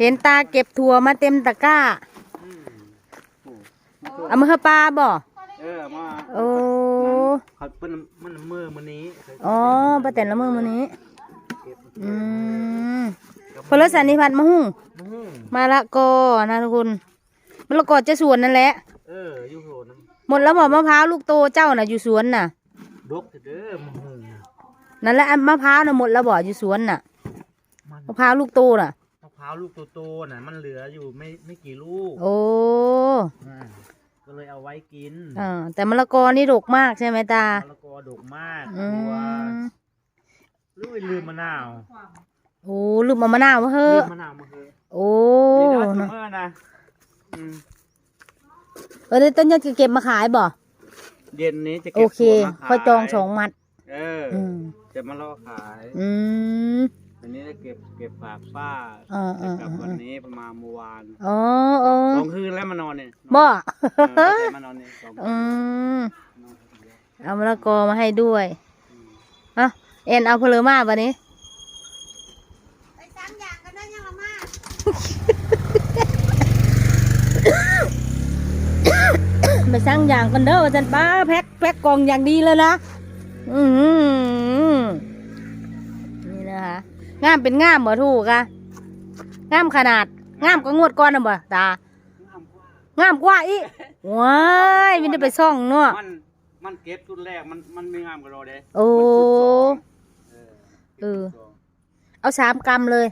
เห็นตาเก็บถั่วมาเต็มตะกร้าอืมโอ้เอามาให้ปลาบ่เออมาโอ้เขาเป็นมันมือมันนี้อ๋อป้าแต่นละมือมื้อนี้เก็บอืมพลสันนิพัฒน์มะฮุ่งอืมมาละกอนะทุกคนมะละกอจะสวนนั่นแหละ เอออยู่โหนหมดแล้วบ่มะพร้าวลูกโตเจ้าน่ะอยู่สวนน่ะดกเด้อมึงหึงน่ะนั่นแหละอันมะพร้าวน่ะหมดแล้วบ่อยู่สวนน่ะมันมะพร้าวลูกโตน่ะมะพ ร้าวลูกโตๆน่ะ มันเหลืออยู่ไม่ไม่กี่ลูกโอ้อ่าก็เลยเอาไว้กินอ่าแต่มะละกอนี่ดกมากใช่ไหมตา มะละกอดกมากอืตัวมลืมลืมมะนาวโอ้ลืมเอามะนาวมาเฮ้ลือะมมะนาวมาเถอะโอ้นี่เดี๋ยวเอานะเมื่อนะอืมเออเดี๋ยวต้นจะเก็บมาขายบ่เย็นนี้จะโอเก็บเคถั่วมาขายค่อยจองสองมัด เอออ อืม จะมาล่อขาย อืมอั นนี้จะเก็บเก็บฝากป้าอ่าอ่ากับอ่าวันนี้ประมาณเมื่อวานอ๋ออ๋อสองคืนแล้วมานอนเนี่ยบ่เออมานอนเนี่ยสองคือืนมนอนคนเดียวเอามะละกอมาให้ด้วยอืมอะเอ็นเอาเพลอมาวันนี้ ไปสามอย่างกันได้ยังละมาไปสั่งอย่างกันเด้อว่าจันป้าแพ็คแพ็คกล่องอย่างดีเลยนะ อืมนี่นะคะ งามเป็นงามบ่ถูกอะงามขนาด งามก็งวดก้อนนะบ่ตางามกว่างามกว่าอีกว้ายไมันจะไปซ่องเนาะมันมันเก็บชุดแรกมันมันไม่งามกับเราเด้โอ้มันชุดสองเออเออเอาสามกรัมเลย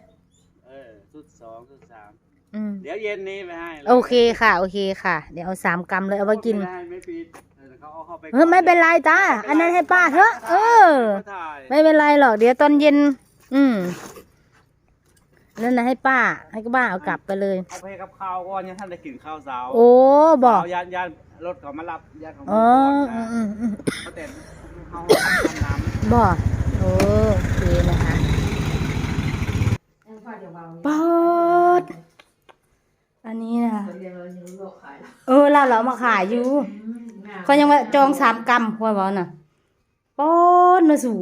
เออชุดสองชุดสามอืมเดี๋ยวเย็นนี้ไปให้โอเคค่ะ โอเคค่ะ เดี๋ยวเอาสามกรัมเลยเอาไว้กินไม่ได้ไม่ปิดเออเขาเอาเข้าไปเฮ้ยไม่เป็นไรตาอันนั้นให้ป้าเถอะเออเขาถ่ายไม่เป็นไรหรอกเดี๋ยวตอนเย็น อืมนั่นนะให้ป้า ให้ป้าเอากลับไปเลย เอาไปให้กับข้าวก่อนยังท่านได้กินข้าวเช้าโอ้บอกเายานยานรถเขามารับยานเขามาอ๋อก่อนอืนะมอืมเขาแต่เขาทำน้ำบอกโอ้โอเคนะคะปอดอันนี้นะคะเออเราเรามาขายอยู่ เขายังว่าจองสามกรัมว่าบอกน่ะปอดมาสู่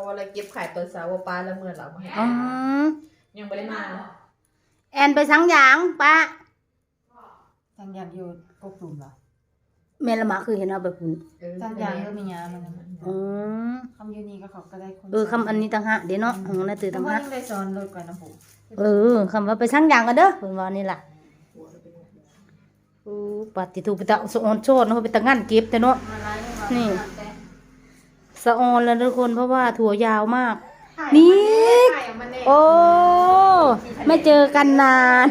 ก็ว่าอะไรเก็บขายตัวสาวปลาละเมื่อเรามาให้อ๋อยังไม่ได้มาแอนไปสังหยางป้าทางยางอยู่กกลุ่มเหรอเมนละมาคือเห็นเอาไปพุ่นทางยางก็มียามันนะอืมคำยูนีก็เขาก็ได้คนเออคำอันนี้ต่างหากเดี๋ยวเนาะของน่าตื่นแต่ต่างว่าหากยังได้สอนรถก่อนนะผมเออคำว่าไปสังหยางกันเด้อเพิ่นว่านี่ล่ะโอ้ปฏิทูปตะสะออนโชดเนาะไปตะงั้นเก็บแต่เนาะนี่ สะออนแล้วทุกคนเพราะว่าถั่วยาวมาก นี่โอ้ไม่เจอกันนาน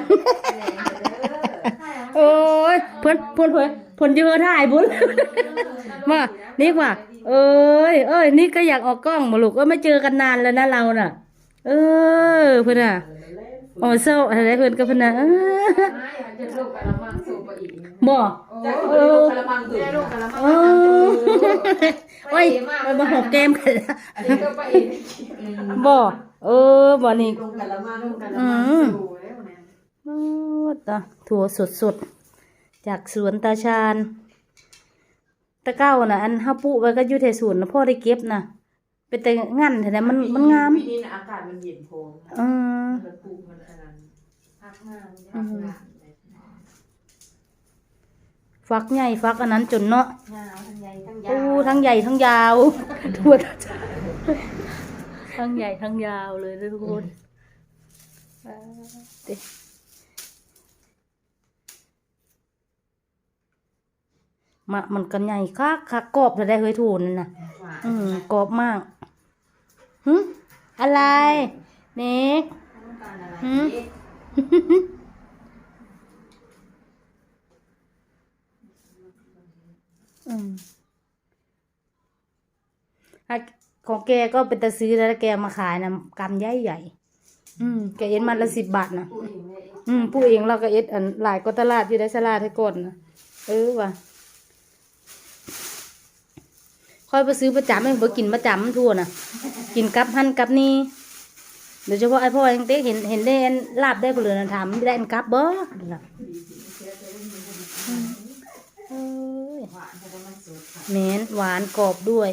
โอ้ยเพิ่นเพิ่นเพิ่นเพิ่นเยอะถ่ายบุญมานี่ว่าเอ้ยเอ้ยนี่ก็อยากออกกล้องมาลูกก็ไม่เจอกันนานแล้วนะเราน่ะ เออเพิ่นอะโอ้เศร้าอะไรเพิ่นก็เพิ่นน่ะเออจะลูกกะละมังสูบ ไปอีกบ่จะเอลูอกกะละมังตื่นลูกกะละมังเออโอ้ยไปมาหกเกมกันแล้วอันนี้ก็ไปอีกบ่เออบ่นี่ลูกกะละมังลูกกะละมังสูบแล้วนะโอ้ตาถั่วสดๆ จากสวนตาชาญตะเก้าน่ะ อันห้าปุไว้ก็อยู่แถวสวนนะพ่อได้เก็บนะเป็นแต่งั้นแต่นั้นมันมันงามปีนี้นะอากาศมันเย็นโพงเออ มันปลูกมันอันนั้นพักงามพักงาม ฟักใหญ่ฟักอันนั้นจนเนาะงามทั้งใหญ่ทั้งยาโอ้วทั้งใหญ่ทั้งยาวถั่วตาชาญทั้งใหญ่ทั้งยาวเลยทุกคนอ่าเด้มะมันกันใหญ่คักคักกรอบจะได้เฮ้ยถูนนั่นน่ะหวานอืมกรอบมากหึอะไรเน็กต้องการอะไรหื อืมอะของแกก็เป็นตะซื้อแล้วแกมาขายนะกำใหญ่ใหญ่ๆอืมแกเอ็นมันละสิบบาทนะปลูกเองเลยอืมผู้เองเราก็เอ็ดอันหลายก็ตลาดอยู่ได้สลาดให้ก่อนนะเออว่ะค่อยไปซื้อประจำเองไปกินประจำทั่วนะกินกับหันกับนี่โดยเฉพาะไอ้พ่อยังเต๊กเห็นเห็นได้อันลาบได้เปลือนะถามได้อันกับบ่ล่ะอืมเอ้ย หวานเพราะว่ามันสดค่ะ แม้นหวานกรอบด้วย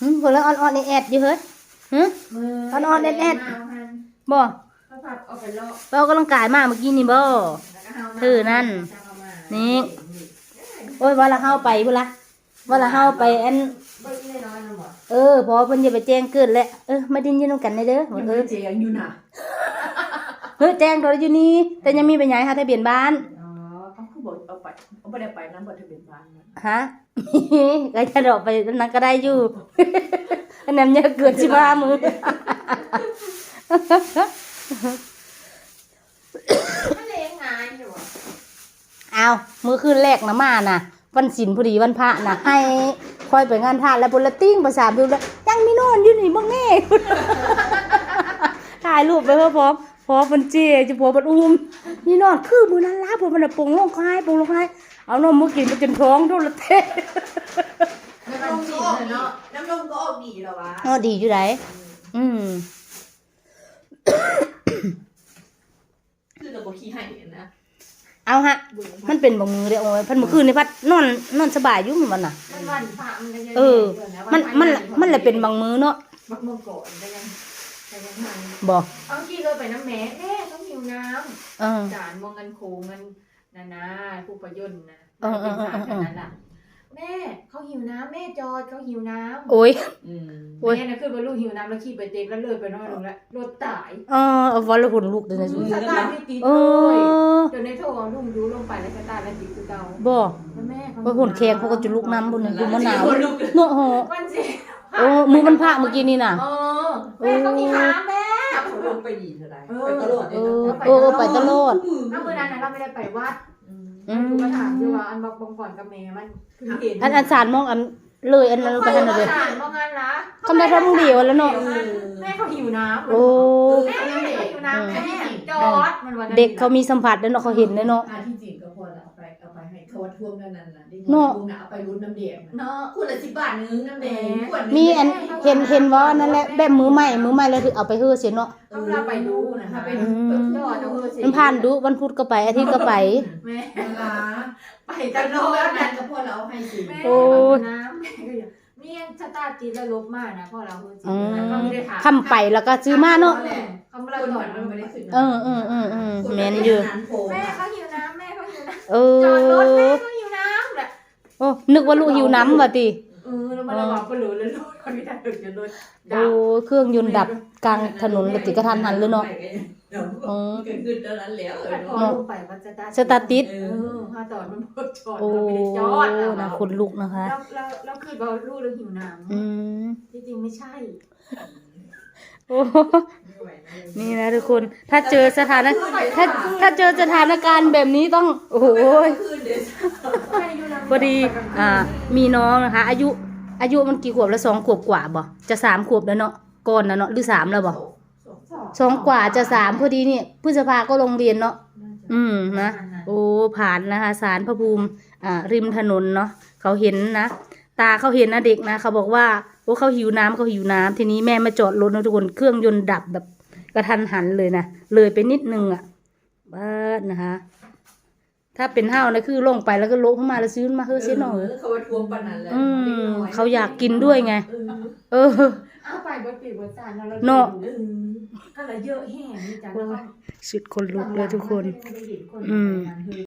หืมพอแล้วอ่อนๆนี่แอดอยู่เฮ้ยฮะมืออ่อนๆแอดๆมาเอาหันบ่เขาผัดเอาไปเลาะไปออกกำลังกายมาเมื่อกี้นี่บ่ แล้วก็เอามาถือนั่นเอามานี่ โอ้ยว่าละเฮาไปพุ่นละว่าละเฮาไปอัน เบิ้งน้อยๆนะหมดเออพอเพิ่นจะไปแจ้งเกิดแล้วเออมาดินอยืนำกันได้เด้อมันเอเอออเจียงอยู่น่ะเฮ้ยแจ้งเราอยู่นี่แต่ยังมีไปย้ายหาทะเบียนบ้านอ๋อเขาคือ บเอาไปเอาไปได้ไปน้ำบดทะเบียนบ้านนะฮะ ก็จะดอกไปนั้นก็ได้อยู่อันนั้นเนี่ยเกิดสิบห้ามือมันเล้งงานอยู่อะเอามือคืนแรกนะมาน่ะ วันศิลพอดีวันพระน่ะ ให้คอยไปงานทานแล้วบนละติ้งภาษาบิวแล้วยังมีนอนอยู่นี่บ้างแน่ ถ่ายรูปไปเพื่อพร้อม พร้อมมันเจจะพอมันอุ้มนี่นอนคือมือนั้นล้าพอมันน่ะปรุงลงคายปรุงลงคายเอานมมือกินไปจนท้องโดนละเทะน้ำลมก็ออกเนาะน้ำลมก็ออกดีแล้ววะอ๋อดีอยู่ไหนอืมคือเราบอกขี้ให้นะเอาฮะ มันเป็นบางมือเด้อโอ้ยพันเมื่อคืนนี่พัดนอนนอนสบายอยู่มันน่ะมันวันพระมันก็ยังเออ มันมันมันเลยเป็นบางมือเนาะบักเมื่อก่อนก็ยัง ก็ยังทำบอกเอาขี้เลยไปน้ำแม่แม่ต้องหิวน้เออำจานมองเงินโคเงินนานาผู้ประยนต์นะเออเออเออเออป็นศาสตร์แบบนั้นล่ะแม่เขาหิวน้ำแม่จอดเขาหิวน้ำโอ้ยโอ้ยแม่น่ะคือว่าลูกหิวน้ำแล้วขี้ไปเต็มแล้วเลยไปนอนลงแล้วรถตายเออเอาวันละคนลูกเดี๋ยวนะสุสตาร์ทไม่ติดเอเลยอจนในโทรลุงดูลงไปแล้วสตาร์ทแล้วติดคือเก่าบอกแล้วแม่เขาว่าคนแข็งเขาก็จะลุกน้ำบนนั้นดูมะนาวเนาะโหวันสิ โอ้มือมันพระเมื่อกี้นี่น่ะ เออแม่เขาหิวน้ำแม่เขาลงไปดีเท่าไหร่เออไปตลอดเอเลยอเออไปตลอดถ้าเมื่อนั้นน่ะเราไม่ได้ไปวัดอืมันมอยู่มาถามอยู่ว่าอันบอกบงก่อนกับแม่มันคือเห็นอันอันสารมองอันเลยอันนั้นไปหันน่ะเลยสารมองงานละคำได้ทั้งเดียวแล้วเนาะแม่เขาหิวน้ำโอ้แม่เขาหิวน้ำแม่จอดมันวันนั้นเด็กเขามีสัมผัสแล้วเนาะเขาเห็นแล้วเนาะ อาที่จริงก็พอแล้วเอาไป เอาไปให้เขาวัดท่วมเท่านั้นน่ะได้เนาะลุงน่ะเอาไปรุ้นน้ำแดงน่ะเนาะขวดละสิบบาทนึงน้ำแดงขวดนึงมีอันเห็นเห็นว่าอันนั่นแหละแบบมือใหม่มือใหม่แล้วถึงเอาไปเฮือเสียเนาะเขาเราไปดูนะคะไปอืมจอดเอาเออสิมันผ่านดูวันพุธก็ไปอาทิตย์ก็ไป แม่เวลาไปกักันนโลโลแล้วดนั่นะนก็พอเราเอาให้สิแม่โอ้ยน้ำแม่ก็อย่างมีอันสตาร์ทจีนแล้วลบมากนะพ่อเราคือจีอืนนะมเขาไม่ได้ถามคำไปแล้วก็ซื้อมาเนาะ เขาไม่คได้นจอมัดนไม่ได้ขึ้นเออเออเออเออแมนอยู่ แม่เขาหิวน้ำแม่ เขาหิวน้เอำจอดรถแม่อเขาหิวน้ำแหละโอ้ นึกว่าลูกหิวน้ำว่ะติ เออแล้วมันระวังก็เหลือเลยรถคนที่ได้ถึงจะรถดัโอ้บเครื่องยนต์ดับกลางถนนเลยติกระทันหันเลยเนาะเดี๋ยวอืมเกิดขึ้นตอนนั้นแล้วเออแต่พอเนาะลงไปมันจะได้สตาร์ทติด เออพอจอดมันพอจอดโอ้ มันไม่ได้จอดนะคนลุกนะคะ แล้วแล้วแล้วคือเราลูกเราหิวน้อืมำที่จริงไม่ใช่ โอ้ นี่นะทุกคนถ้าเจอสถานถ้าถ้าเจอสถานการณ์แบบนี้ต้อง โอ้โหยพอดีอ่ามีน้องนะคะ อายุ อายุมันกี่ขวบแล้วสองขวบกว่าบ่จะสามขวบแล้วเนาะก่อนนะเนาะหรือสามแล้วบ่สองกว่าจะสามพอดีเนี่ยพฤษภาก็โรงเรียนเนาะอืมนะโอ้ผ่านนะคะสารพระภูมิอ่าริมถนนเนาะเขาเห็นนะ ตาเขาเห็นนะเด็กนะเขาบอกว่าโอ้เขาหิวน้ำเขาหิวน้ำทีนี้แม่มาจอดรถนะทุกคนเครื่องยนต์ดับแบบกระทันหันเลยนะเลยไปนิดนึงอะบ้านนะคะ ถ้าเป็นห้าวนะคือลงไปแล้วก็ลงเข้ามาแล้วซื้อมาเฮ้ยเสียหน่อยเขาวัดท่วมปานนั้นแหละอืมเขาอยากกินด้วยไง เออเออเอาไปบดปีบดจานแล้วเราเนาะดูก็เลยเยอะแห่นี่จ้ะแล้วก็สุดคนลุกเลยทุกคนไม่ได้เห็นคนอืมไปงาน